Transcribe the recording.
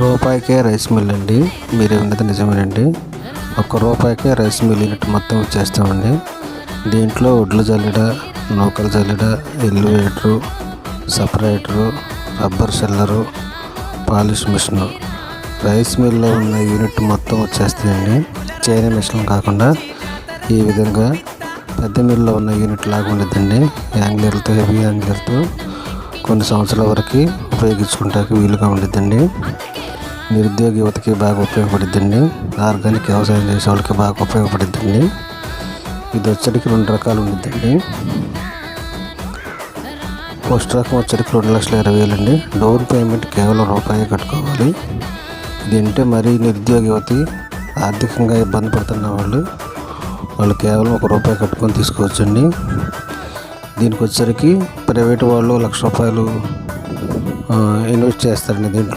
రూపాయికే rice mill అండి. మీరు ఉన్నది నిజమేనండి. ఒక్క రూపాయికే రైస్ మిల్ యూనిట్ మొత్తం వచ్చేస్తామండి దీంట్లో ఒడ్లు జల్లెడ నూకలు జల్లెడ elevator separator rubber sheller polish machine rice మిల్లో ఉన్న యూనిట్ మొత్తం వచ్చేస్తాయండి. చైనా మిషన్ కాకుండా ఈ విధంగా పెద్ద మిల్లో ఉన్న యూనిట్ లాగా ఉండదండి. యాంగ్లర్లతో హెవీ యాంగ్లర్తో కొన్ని సంవత్సరాల వరకు ఉపయోగించుకుంటానికి వీలుగా ఉండిద్దండి నిరుద్యోగ యువతకి బాగా ఉపయోగపడుద్దండి ఆర్గానిక్ వ్యవసాయం చేసే వాళ్ళకి బాగా ఉపయోగపడుద్దండి ఇది వచ్చరికి రెండు రకాలు ఉండిద్దండి. ఫస్ట్ రకం వచ్చరికి రెండు లక్షల ఇరవై వేలు అండి డౌన్ పేమెంట్ కేవలం రూపాయి కట్టుకోవాలి. ఇదంటే మరీ నిరుద్యోగ యువతి ఆర్థికంగా ఇబ్బంది పడుతున్న వాళ్ళు వాళ్ళు కేవలం ఒక రూపాయి కట్టుకొని తీసుకోవచ్చండి. దీనికి వచ్చరికి ప్రైవేట్ వాళ్ళు లక్ష రూపాయలు ఇన్వెస్ట్ చేస్తారండి దీంట్లో.